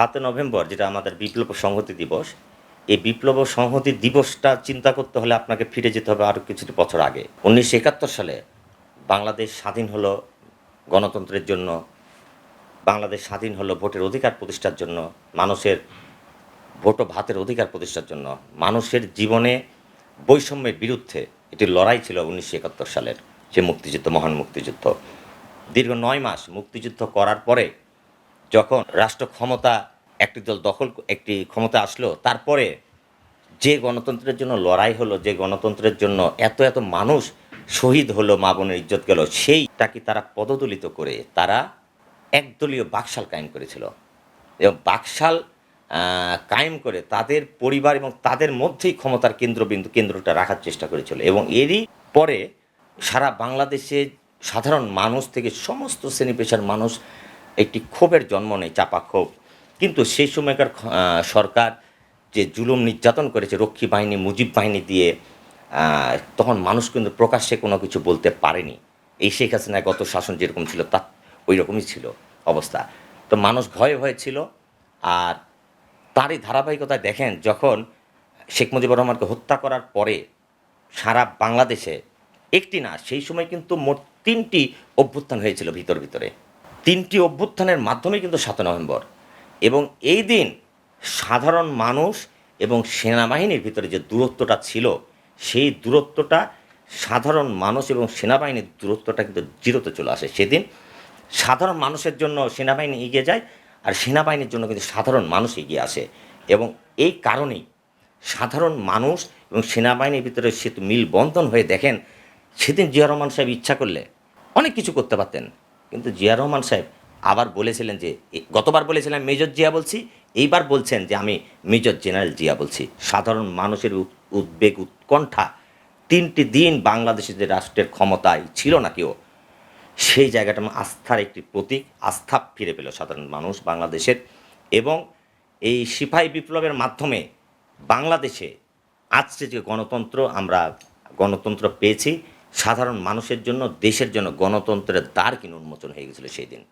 সাতই নভেম্বর, যেটা আমাদের বিপ্লব সংহতি দিবস, এই বিপ্লব সংহতি দিবসটা চিন্তা করতে হলে আপনাকে ফিরে যেতে হবে আরও কিছুটা বছর আগে। উনিশশো একাত্তর সালে বাংলাদেশ স্বাধীন হলো গণতন্ত্রের জন্য, বাংলাদেশ স্বাধীন হলো ভোটের অধিকার প্রতিষ্ঠার জন্য, মানুষের ভোট ভাতের অধিকার প্রতিষ্ঠার জন্য, মানুষের জীবনে বৈষম্যের বিরুদ্ধে এটি লড়াই ছিল উনিশশো একাত্তর সালের, সে মুক্তিযুদ্ধ, মহান মুক্তিযুদ্ধ। দীর্ঘ নয় মাস মুক্তিযুদ্ধ করার পরে যখন রাষ্ট্র ক্ষমতা একটি দল দখল একটি ক্ষমতা আসলো, তারপরে যে গণতন্ত্রের জন্য লড়াই হলো, যে গণতন্ত্রের জন্য এত এত মানুষ শহীদ হলো, মা বোনের ইজ্জত গেল, সেইটাকে তারা পদদলিত করে তারা একদলীয় বাকশাল কায়েম করেছিল। এবং বাকশাল কায়েম করে তাদের পরিবার এবং তাদের মধ্যেই ক্ষমতার কেন্দ্রবিন্দু, কেন্দ্রটা রাখার চেষ্টা করেছিল। এবং এরই পরে সারা বাংলাদেশে সাধারণ মানুষ থেকে সমস্ত শ্রেণি পেশার মানুষ একটি ক্ষোভের জন্ম নেয় চাপা ক্ষোভ। কিন্তু সেই সময়কার সরকার যে জুলুম নির্যাতন করেছে, রক্ষী বাহিনী, মুজিব বাহিনী দিয়ে তখন মানুষ কিন্তু প্রকাশ্যে কোনো কিছু বলতে পারেনি। এই শেখ হাসিনার গত শাসন যেরকম ছিল, তা ওই রকমই ছিল অবস্থা। তো মানুষ ভয়ে ভয়ে ছিল আর তারই ধারাবাহিকতায় দেখেন, যখন শেখ মুজিবুর রহমানকে হত্যা করার পরে সারা বাংলাদেশে একটি না, সেই সময় কিন্তু মোট তিনটি অভ্যুত্থান হয়েছিল ভিতর ভিতরে। তিনটি অভ্যুত্থানের মাধ্যমে কিন্তু সাত নভেম্বর। এবং এই দিন সাধারণ মানুষ এবং সেনাবাহিনীর ভিতরে যে দূরত্বটা ছিল, সেই দূরত্বটা সাধারণ মানুষ এবং সেনাবাহিনীর দূরত্বটা কিন্তু জিরোতে চলে আসে সেদিন। সাধারণ মানুষের জন্য সেনাবাহিনী এগিয়ে যায় আর সেনাবাহিনীর জন্য কিন্তু সাধারণ মানুষ এগিয়ে আসে। এবং এই কারণেই সাধারণ মানুষ এবং সেনাবাহিনীর ভিতরে সেতু মিলবন্ধন হয়ে দেখেন, সেদিন জিয়া রহমান সাহেব ইচ্ছা করলে অনেক কিছু করতে পারতেন। কিন্তু জিয়া রহমান সাহেব আবার বলেছিলেন যে, গতবার বলেছিলেন মেজর জিয়া বলছি, এইবার বলছেন যে আমি মেজর জেনারেল জিয়া বলছি। সাধারণ মানুষের উদ- উদ্বেগ, উৎকণ্ঠা তিনটি দিন বাংলাদেশের যে রাষ্ট্রের ক্ষমতায় ছিল না কেউ, সেই জায়গাটা আস্থার একটি প্রতীক, আস্থা ফিরে পেল সাধারণ মানুষ বাংলাদেশের। এবং এই সিপাহী বিপ্লবের মাধ্যমে বাংলাদেশে আজকে যে গণতন্ত্র আমরা, গণতন্ত্র পেয়েছি সাধারণ মানুষের জন্য দেশের জন্য গণতন্ত্রের দ্বার কিনে উন্মোচন হয়ে গেছিল সেই দিন।